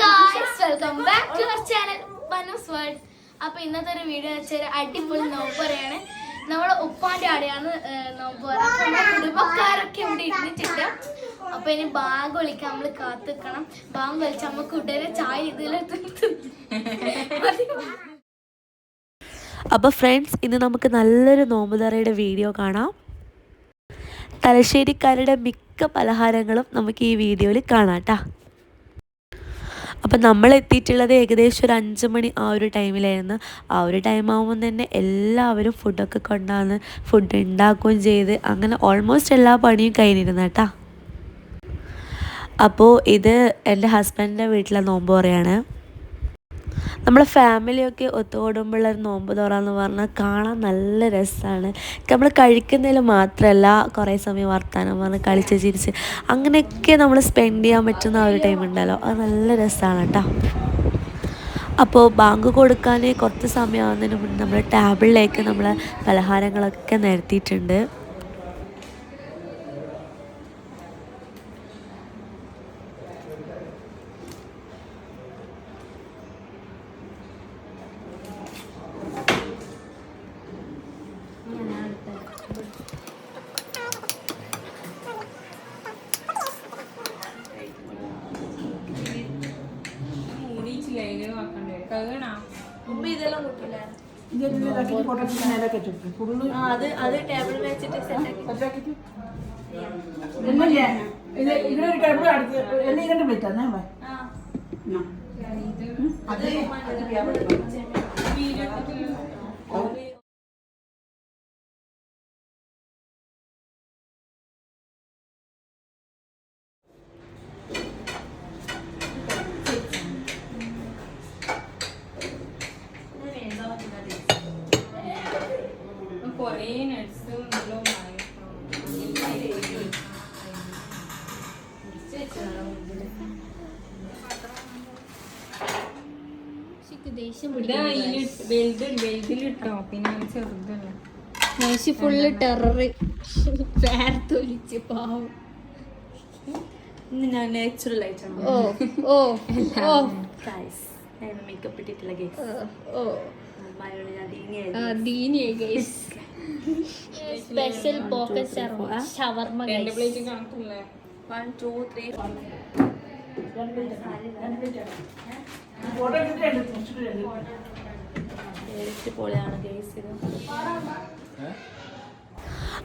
Guys welcome back to our channel Banu's world അപ്പൊ ഇന്നത്തെ ഒരു വീഡിയോ വെച്ചാൽ അടിപൊളി നോമ്പറയാണ് നമ്മളെ ഉപ്പാന്റെ ആടെയാണ് നോമ്പറ കുടുംബക്കാരൊക്കെ ഇവിടെ ഇരുന്നിട്ടില്ല അപ്പൊ ഇനി ബാങ്ക് വിളിക്കാൻ നമ്മൾ കാത്തുക്കണം. ബാങ്ക് വലിച്ച നമുക്ക് ഉടനെ ചായ ഇതിലെത്തി അപ്പോൾ ഫ്രണ്ട്സ് ഇന്ന് നമുക്ക് നല്ലൊരു നോമ്പുതറയുടെ വീഡിയോ കാണാം. തലശ്ശേരിക്കാരുടെ മിക്ക പലഹാരങ്ങളും നമുക്ക് ഈ വീഡിയോയിൽ കാണാം കേട്ടോ അപ്പം നമ്മൾ എത്തിയിട്ടുള്ളത് ഏകദേശം ഒരു അഞ്ച് മണി ആ ഒരു ടൈമിലായിരുന്നു. ആ ഒരു ടൈം ആകുമ്പോൾ തന്നെ എല്ലാവരും ഫുഡൊക്കെ കൊണ്ടാന്ന് ഫുഡ് ഉണ്ടാക്കുകയും ചെയ്ത് അങ്ങനെ ഓൾമോസ്റ്റ് എല്ലാ പണിയും കഴിഞ്ഞിരുന്നു കേട്ടോ. അപ്പോൾ ഇത് എന്റെ ഹസ്ബൻഡിന്റെ വീട്ടിലെ നോമ്പ് പറയാണ്. നമ്മളെ ഫാമിലിയൊക്കെ ഒത്തുകൂടുമ്പോഴുള്ള ഒരു നോമ്പ് തുറ എന്ന് പറഞ്ഞാൽ കാണാൻ നല്ല രസമാണ് നമ്മൾ കഴിക്കുന്നതിൽ മാത്രമല്ല കുറേ സമയം വർത്താനം പറഞ്ഞ് കളിച്ച് ചിരിച്ച് അങ്ങനെയൊക്കെ നമ്മൾ സ്പെൻഡ് ചെയ്യാൻ പറ്റുന്ന ഒരു ടൈം ഉണ്ടല്ലോ. അത് നല്ല രസമാണ് കേട്ടോ അപ്പോൾ ബാങ്ക് കൊടുക്കാൻ കുറച്ച് സമയമാകുന്നതിന് മുന്നേ നമ്മൾ ടേബിളിലേക്ക് നമ്മൾ പലഹാരങ്ങളൊക്കെ നിരത്തിയിട്ടുണ്ട്. ഇതെല്ലാം കൂട്ടില്ല ഇതെല്ലാം ഇതാക്കിയിട്ട് പൊട്ടത്തിൽ മേലൊക്കെ ചുറ്റും ഫുള്ള് അത് അത് ടേബിൾ വെച്ചിട്ട് സെറ്റാക്കി ഇത് ഇതിനൊരു ടേബിൾ അടുത്ത് എല്ലാം രണ്ട് പ്ലേറ്റ് തന്നെ അത് കൊറേ നട്സും എല്ലാം ദേഷ്യം വലുതിലിട്ടോ പിന്നെ ചെറുതല്ല? മേശി ഫുള്ള് ടെറർ പേർത്തൊലിച്ച് പാവം. ഇന്ന് ഞാൻ നാച്ചുറൽ ആയിട്ടാണ്. ഓ ഓ ഓ. ഗൈസ് മേക്കപ്പ് ഇട്ടിട്ടില്ല ഗൈസ് ഓ special pocket shawarma one two three രണ്ട് പൊളിയാണ് ഗൈസ് ഇത്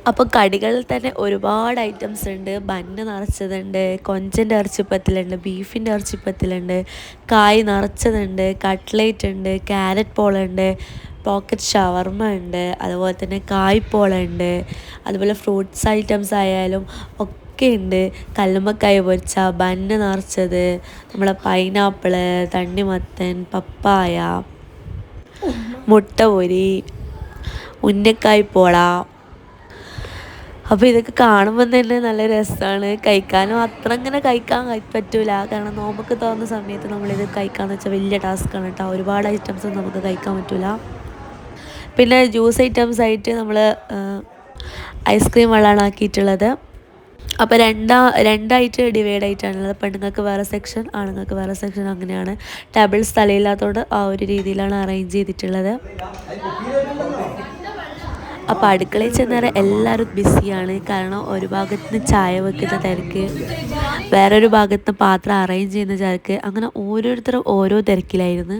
അപ്പോൾ കടികളിൽ തന്നെ ഒരുപാട് ഐറ്റംസ് ഉണ്ട്. ബന്ന് നിറച്ചതുണ്ട് കൊഞ്ചന്റെ ഇറച്ചിപ്പത്തിലുണ്ട് ബീഫിന്റെ ഇറച്ചിപ്പത്തിലുണ്ട് കായ് നിറച്ചതുണ്ട് കട്ട്ലേറ്റ് ഉണ്ട് ക്യാരറ്റ് പോളുണ്ട് പോക്കറ്റ് ഷവർമ ഉണ്ട് അതുപോലെ തന്നെ കായ്പോളുണ്ട് അതുപോലെ ഫ്രൂട്ട്സ് ഐറ്റംസ് ആയാലും ഒക്കെ ഉണ്ട് കല്ലുമ്മക്കായ പൊരിച്ച ബന്ന നിറച്ചത് നമ്മളെ പൈനാപ്പിൾ തണ്ണിമത്തൻ പപ്പായ മുട്ട പൊരി ഉന്നക്കായ് പോള. അപ്പോൾ ഇതൊക്കെ കാണുമ്പോൾ തന്നെ നല്ല രസമാണ് കഴിക്കാനും അത്ര അങ്ങനെ കഴിക്കാൻ കഴി- പറ്റൂല. കാരണം നോമ്പൊക്കെ തോന്നുന്ന സമയത്ത് നമ്മളിത് കഴിക്കാന്ന് വെച്ചാൽ വലിയ ടാസ്ക് ആണ് കേട്ടോ ഒരുപാട് ഐറ്റംസ് നമുക്ക് കഴിക്കാൻ പറ്റൂല. പിന്നെ ജ്യൂസ് ഐറ്റംസ് ആയിട്ട് നമ്മൾ ഐസ്ക്രീം വെള്ളമാണ് ആക്കിയിട്ടുള്ളത്. അപ്പോൾ രണ്ടാ രണ്ടായിട്ട് ഡിവൈഡ് ആയിട്ടാണുള്ളത്. പെണ്ണുങ്ങൾക്ക് വേറെ സെക്ഷൻ ആണുങ്ങൾക്ക് വേറെ സെക്ഷൻ അങ്ങനെയാണ്. ടേബിൾ സ്ഥലമില്ലാത്തതുകൊണ്ട് ആ ഒരു രീതിയിലാണ് അറേഞ്ച് ചെയ്തിട്ടുള്ളത്. അപ്പോൾ അടുക്കളയിൽ ചെന്നേരം എല്ലാവരും ബിസിയാണ് കാരണം ഒരു ഭാഗത്ത് നിന്ന് ചായ വെക്കുന്ന തിരക്ക് വേറൊരു ഭാഗത്ത് നിന്ന് പാത്രം അറേഞ്ച് ചെയ്യുന്ന തിരക്ക് അങ്ങനെ ഓരോരുത്തരും ഓരോ തിരക്കിലായിരുന്നു.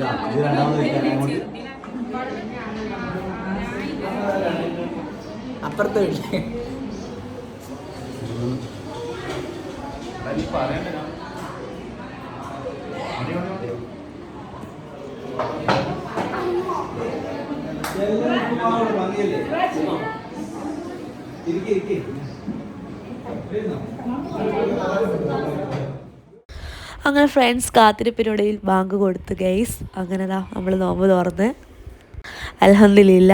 ഇതെടി നോക്കട്ടെ അപ്പുറത്തെ വീട്ടിൽ അങ്ങനെ ഫ്രണ്ട്സ് കാത്തിരിപ്പിനിടയിൽ ബാങ്ക് കൊടുത്ത് ഗൈസ് അങ്ങനെ നമ്മൾ നോമ്പ് തുറന്ന്. അലഹമില്ല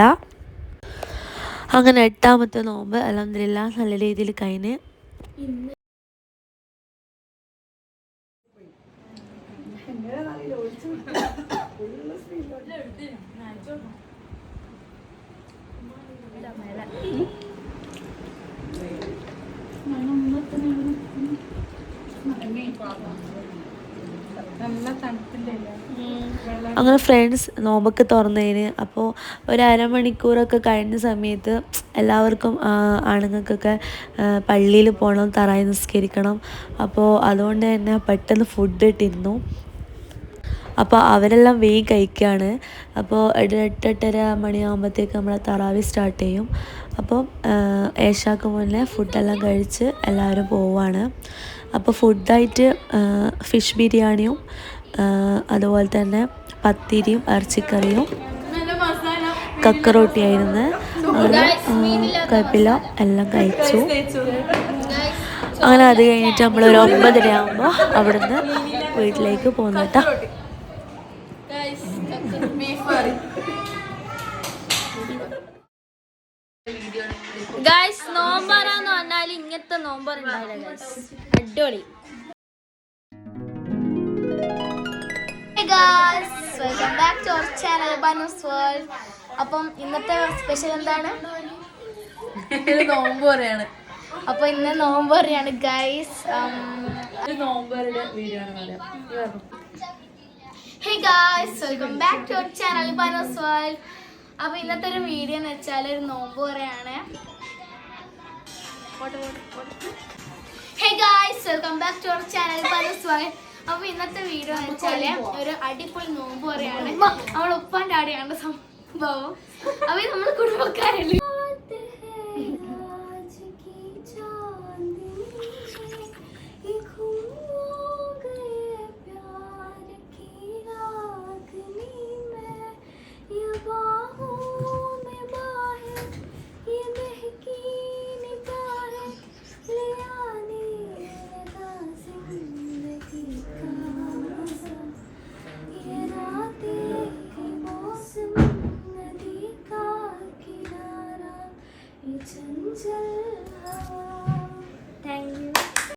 അങ്ങനെ എട്ടാമത്തെ നോമ്പ് അലഹമില്ല നല്ല രീതിയിൽ കഴിഞ്ഞ്. തണുപ്പില്ലേ അങ്ങനെ ഫ്രണ്ട്സ് നോമ്പൊക്കെ തുറന്നതിന് അപ്പോൾ ഒരു അരമണിക്കൂറൊക്കെ കഴിഞ്ഞ സമയത്ത് എല്ലാവർക്കും ആണുങ്ങൾക്കൊക്കെ പള്ളിയിൽ പോകണം തറായി നിസ്കരിക്കണം. അപ്പോൾ അതുകൊണ്ട് തന്നെ പെട്ടെന്ന് ഫുഡ് തിന്നു. അപ്പോൾ അവരെല്ലാം വേഗം കഴിക്കുകയാണ് അപ്പോൾ എട്ടെട്ടര മണിയാകുമ്പോഴത്തേക്ക് നമ്മൾ തറാവി സ്റ്റാർട്ട് ചെയ്യും. അപ്പോൾ ഏഷാക്ക് മുന്നേ ഫുഡെല്ലാം കഴിച്ച് എല്ലാവരും പോവാണ്. അപ്പോൾ ഫുഡായിട്ട് ഫിഷ് ബിരിയാണിയും അതുപോലെ തന്നെ പത്തിരിയും ഇറച്ചിക്കറിയും കക്കറോട്ടിയായിരുന്നു കുഴപ്പമില്ല. എല്ലാം കഴിച്ചു. അങ്ങനെ അത് കഴിഞ്ഞിട്ട് നമ്മൾ ഒരു ഒമ്പതര ആകുമ്പോൾ അവിടുന്ന് വീട്ടിലേക്ക് പോകുന്നു കേട്ടോ. ഗൈസ് നോമ്പറ ഇങ്ങനത്തെ നോമ്പർ അടിപൊളി. Welcome back to our channel Banu's world അപ്പം ഇന്നത്തെ സ്പെഷ്യൽ എന്താണ്? നോമ്പ് പറയാണ് അപ്പൊ ഇന്ന് നോമ്പ് പറയാണ് guys hey welcome back to our channel Banu's world അപ്പൊ ഇന്നത്തെ ഒരു വീഡിയോ എന്ന് വെച്ചാൽ ഒരു നോമ്പ് പറയാണ് hey guys welcome back to our channel പല സ്വാഗതം അപ്പൊ ഇന്നത്തെ വീഡിയോ എന്ന് വെച്ചാൽ ഒരു അടിപൊളി നോമ്പ് പറയാണ്. അവൾ ഉപ്പാന്റെ ആടെയാണ് സംഭവം. അപ്പൊ നമ്മൾ കുടുംബക്കാരല്ലേ?